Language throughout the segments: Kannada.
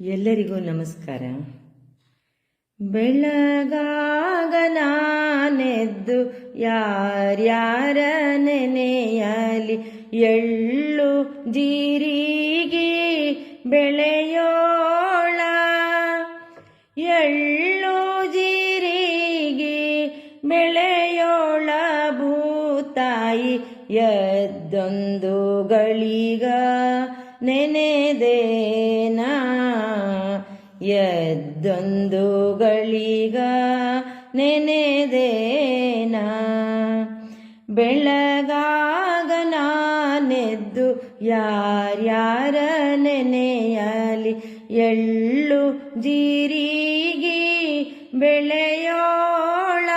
ಎಲ್ಲರಿಗೂ ನಮಸ್ಕಾರ. ಬೆಳಗಾಗ ನಾನೆದ್ದು ಯಾರ್ಯಾರ ನೆನೆಯಲಿ ಎಳ್ಳು ಜೀರಿಗೆ ಬೆಳೆಯೋಳ. ಎಳ್ಳು ಜೀರಿಗೆ ಬೆಳೆಯೋಳ ಭೂತಾಯಿ ಎದ್ದೊಂದು ಗಳಿಗ ನೆನೆದೇನಾ ಎದ್ದೊಂದು ಗಳಿಗ ನೆನೆದೇನ? ಬೆಳಗಾಗ ನಾನೆದ್ದು ಯಾರ್ಯಾರ ನೆನೆಯಲಿ? ಎಳ್ಳು ಜೀರಿಗಿ ಬೆಳೆಯೋಳ?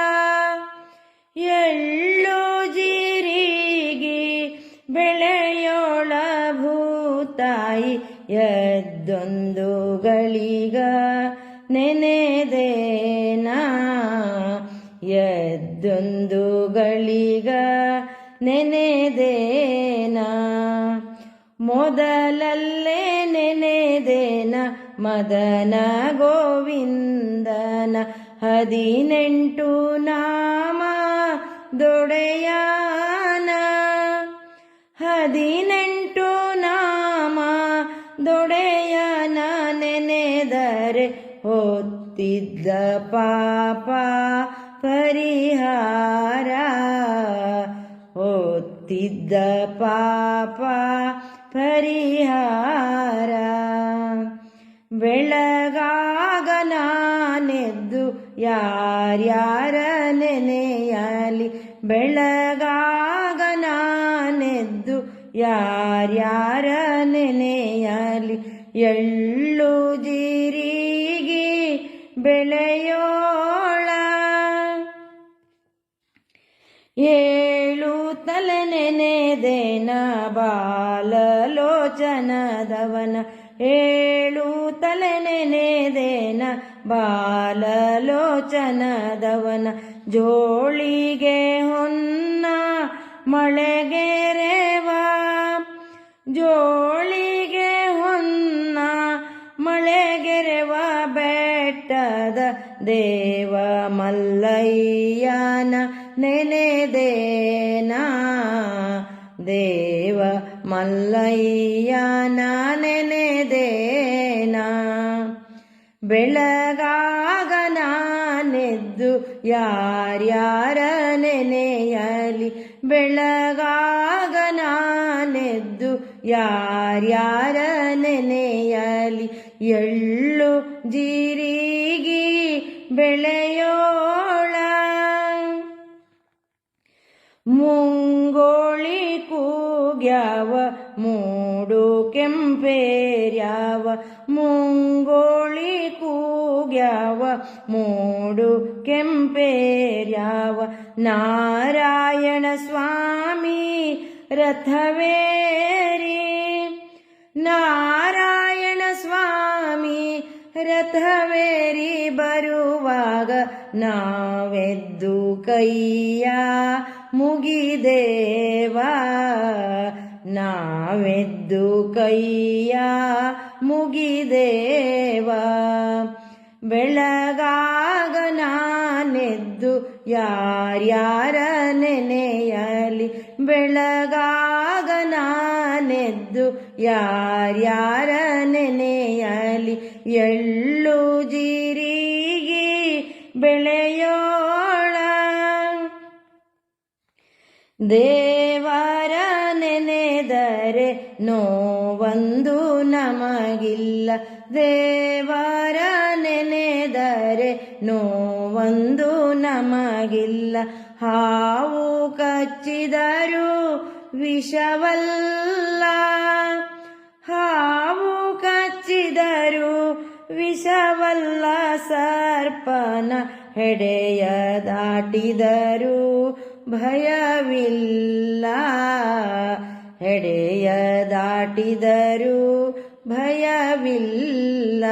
ಎಳ್ಳು ಜೀರಿಗಿ ಬೆಳೆಯೋಳ ಭೂತಾಯಿ? ಎದ್ದೊಂದು ಎದ್ದೊಂದು ಗಳಿಗ ನೆನೆದೇನಾ? ಮೊದಲಲ್ಲೇ ನೆನೆದೇನ ಮದನ ಗೋವಿಂದನ? ಹದಿನೆಂಟು ನಾಮ ದೊಡೆಯನ? ಹದಿನೆಂಟು ನಾಮ ದೊಡೆಯನ ನೆನೆದರೆ ಹೊತ್ತಿದ್ದ ಪಾಪ ಪರಿಹಾರ ಹೊತ್ತಿದ್ದ ಪಾಪ ಪರಿಹಾರ. ಬೆಳಗಾಗ ನಾನೆದ್ದು ಯಾರ್ಯಾರ ನೆನೆಯಲಿ ಬೆಳಗಾಗ ನಾನೆದ್ದು ಯಾರ್ಯಾರ ನೆನೆಯಲಿ ಎಳ್ಳು ಜೀರಿಗೆ ಬೆಳೆಯೋಳ ಏಳು ತಲೆ ನೆನೆದೇನ ಬಾಲಲೋಚನದವನ. ಏಳು ತಲೆ ನೆನೆದೇನ ಬಾಲಲೋಚನದವನ. ಜೋಳಿಗೆ ಹೊನ್ನ ಮಳೆಗೆರೆವ ಜೋಳಿಗೆ ಹೊನ್ನ ಮಳೆಗೆರೆವ ಬೆಟ್ಟದ ದೇವ ಮಲ್ಲಯ್ಯನ ನೆನೆದೇನಾ? ದೇವ ಮಲ್ಲಯ್ಯನ ನೆನೆದೇನಾ? ಬೆಳಗಾಗ ನಾನೆದ್ದು ಯಾರ್ಯಾರ ನೆನೆಯಲಿ? ಬೆಳಗಾಗ ನಾನೆದ್ದು ಯಾರ್ಯಾರ ನೆನೆಯಲಿ? ಎಳ್ಳು ಜೀರಿಗೆ ಬೆಳೆಯೋಳ ಕೆಂಪೇರ್ಯಾವ ಮುಂಗೋಳಿ ಕೂಗ್ಯಾವ ಮೂಡು ಕೆಂಪೇರ್ಯಾವ ನಾರಾಯಣ ಸ್ವಾಮಿ ರಥವೇರಿ ನಾರಾಯಣ ಸ್ವಾಮಿ ರಥವೇರಿ ಬರುವಾಗ ನಾವೆದ್ದು ಕೈಯ ಮುಗಿದೇವಾ ನಾವೆದ್ದು ಕೈಯ ಮುಗಿದೇವ. ಬೆಳಗಾಗ ನಾನೆದ್ದು ಯಾರ್ಯಾರ ನೆನೆಯಲಿ. ಬೆಳಗಾಗ ನಾನೆದ್ದು ಯಾರ್ಯಾರ ನೆನೆಯಲಿ. ಎಳ್ಳು ಜೀರಿಗೆ ಬೆಳೆಯೋಳ ನೆನೆದರೆ ನೋವೊಂದು ನಮಗಿಲ್ಲ. ದೇವರ ನೆನೆದರೆ ನೋವೊಂದು ನಮಗಿಲ್ಲ. ಹಾವು ಕಚ್ಚಿದರು ವಿಷವಲ್ಲ. ಹಾವು ಕಚ್ಚಿದರು ವಿಷವಲ್ಲ. ಸರ್ಪನ ಹೆಡೆಯ ದಾಟಿದರು ಭಯವಿಲ್ಲ. ಹೆಡೆಯ ದಾಟಿದರು ಭಯವಿಲ್ಲ.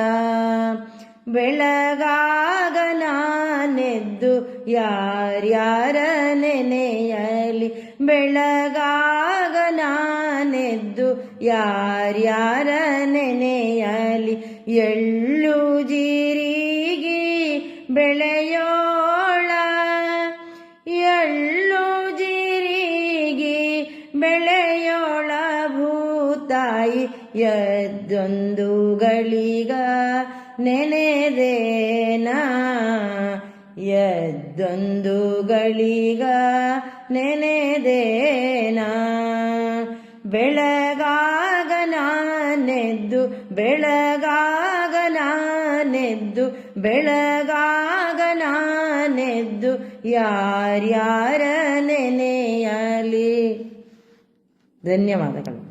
ಬೆಳಗಾಗ ನಾನೆದ್ದು ಯಾರ್ಯಾರ ನೆನೆಯಲಿ. ಬೆಳಗಾಗ ನಾನೆದ್ದು ಯಾರ್ಯಾರ ನೆನೆಯಲಿ. ಎಳ್ಳು ಜೀರಿಗೆ ಬೆಳೆಯೋಳ ಭೂತಾಯಿ ಎದ್ದೊಂದು ಗಳಿಗ ನೆನೆದೇನಾ? ನೆನೆದೇನ ಗಳಿಗ ನೆನೆದೇನಾ? ಬೆಳಗಾಗ ನಾನೆದ್ದು ಬೆಳಗಾಗ ನಾನೆದ್ದು ಬೆಳಗಾಗ ನಾನೆದ್ದು, ಯಾರ್ಯಾರ ನೆನೆಯಲಿ? ಧನ್ಯವಾದಗಳು.